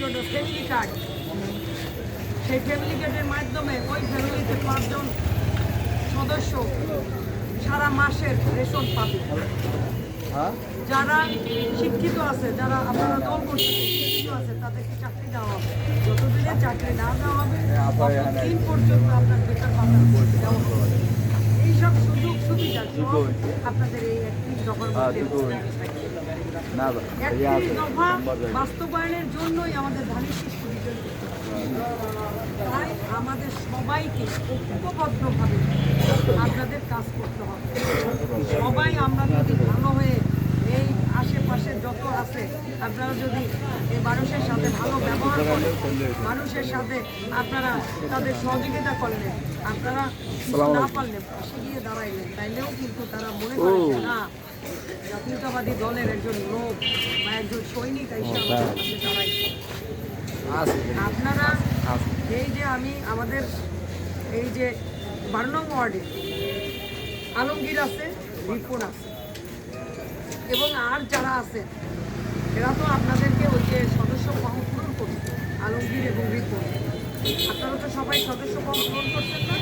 জন্য family card সেই family কার্ডের মাধ্যমে ওই ফ্যামিলিতে পাঁচজন সদস্য সারা মাসের রেশন পাবে। হ্যাঁ? যারা শিক্ষিত আছে যারা আপনারা দল করছে শিক্ষিত আছে তাদেরকে চাকরি দেওয়া হবে। যতদিনে চাকরি না দেওয়া হবে ততদিন পর্যন্ত আপনার বেকার ভাতা দেওয়া হবে এইসব সুযোগ সুবিধা সব আপনাদের এই একত্রিশ দফার বাস্তবায়নের জন্যই আমাদের ধানের শীষ তাই আমাদের সবাইকে ঐক্যবদ্ধভাবে আপনাদের কাজ করতে হবে। সবাই আমরা যদি ভালো হয়ে এই আশেপাশে যত আছে আপনারা যদি এই মানুষের সাথে ভালো ব্যবহার করেন মানুষের সাথে আপনারা তাদের সহযোগিতা করলেন আপনারা না পারলেন পাশে গিয়ে দাঁড়াইলেন তাইলেও কিন্তু তারা মনে করে না জাতীয়তাবাদী দলের একজন লোক বা একজন সৈনিক আছে আপনারা এই যে আমি আমাদের এই যে বারো নং ওয়ার্ডে আলমগীর আছে রিপন আছে এবং আর যারা আছে এরা তো আপনাদেরকে ওই যে সদস্য ফর্ম পূরণ করছে আলমগীর এবং রিপন। আপনারা তো সবাই সদস্য ফর্ম পূরণ করছেন না?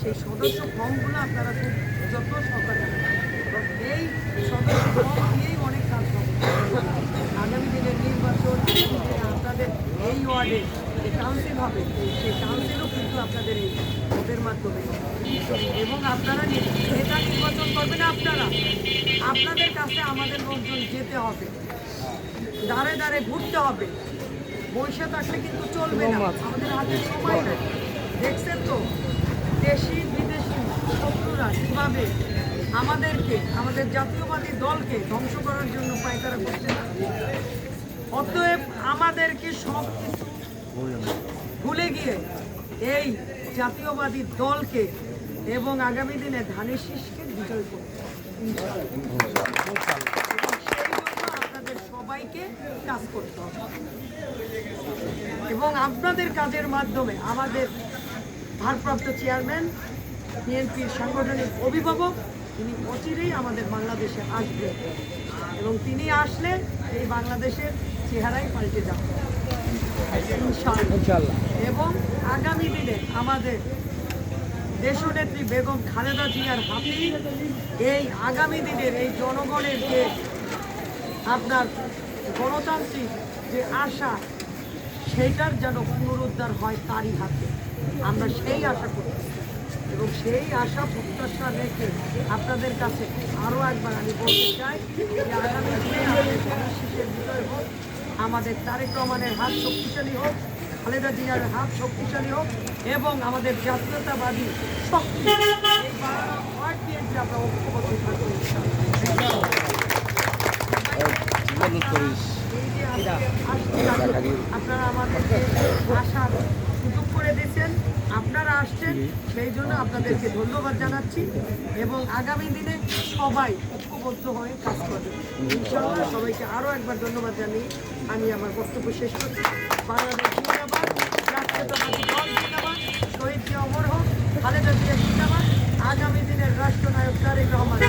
সেই সদস্য ফর্মগুলো আপনারা খুব যত্ন সহকারে রাখবেন। এবং এই সদস্য ফর্ম অনেক কাজ আগামী দিনের নির্বাচন আপনাদের এই ওয়ার্ডে যে কাউন্সিল হবে সেই কিন্তু আপনাদের এই মাধ্যমে এবং আপনারা নেতা নির্বাচন করবেন আপনারা আপনাদের কাছে আমাদের লোকজন যেতে হবে দাঁড়ে দাঁড়ে ঘুরতে হবে বসে থাকলে কিন্তু চলবে না আমাদের হাতে সময় নেই দেখছেন তো দেশি বিদেশি শত্রুরা কীভাবে আমাদেরকে, আমাদের জাতীয়বাদী দলকে ধ্বংস করার জন্য পায়তারা করছে না। অতএব আমাদেরকে সব কিছু ভুলে গিয়ে এই জাতীয়বাদী দলকে এবং আগামী দিনে ধানের শীষকে বিজয় করতে আপনাদের সবাইকে কাজ করতে হবে। এবং আপনাদের কাজের মাধ্যমে আমাদের ভারপ্রাপ্ত চেয়ারম্যান, বিএনপির সাংগঠনিক অভিভাবক তিনি অচিরেই আমাদের বাংলাদেশে আসবেন। এবং তিনি আসলে এই বাংলাদেশের চেহারাই পাল্টে যাবে। এবং আগামী দিনে আমাদের দেশনেত্রী বেগম খালেদা জিয়ার হাতেই এই আগামী দিনের এই জনগণের যে আপনার গণতান্ত্রিক যে আশা সেইটার যেন পুনরুদ্ধার হয় তারই হাতে। আমরা সেই আশা করছি। এবং সেই আশা প্রত্যাশা রেখে আপনাদের কাছে আরও একবার আমি বলতে চাই যে আগামী দিনে আমাদের জনশীষের বিজয় হোক, আমাদের তারেক রহমানের হাত শক্তিশালী হোক, খালেদা জিয়ার হাত শক্তিশালী হোক এবং আমাদের জাতীয়তাবাদী শক্তি। আপনারা আমাদেরকে আসার সুযোগ করে দিয়েছেন। আপনারা আসছেন, সেই জন্য আপনাদেরকে ধন্যবাদ জানাচ্ছি এবং আগামী দিনে সবাই ঐক্যবদ্ধ হয়ে কাজ করবে ইনশাল্লাহ সবাইকে আরও একবার ধন্যবাদ জানি আমি আমার বক্তব্য শেষ করছি। বাংলাদেশ জিন্দাবাদ শহীদ অমর হোক, খালেদা জিয়া জিন্দাবাদ, আগামী দিনের রাষ্ট্রনায়ক তারেক রহমান।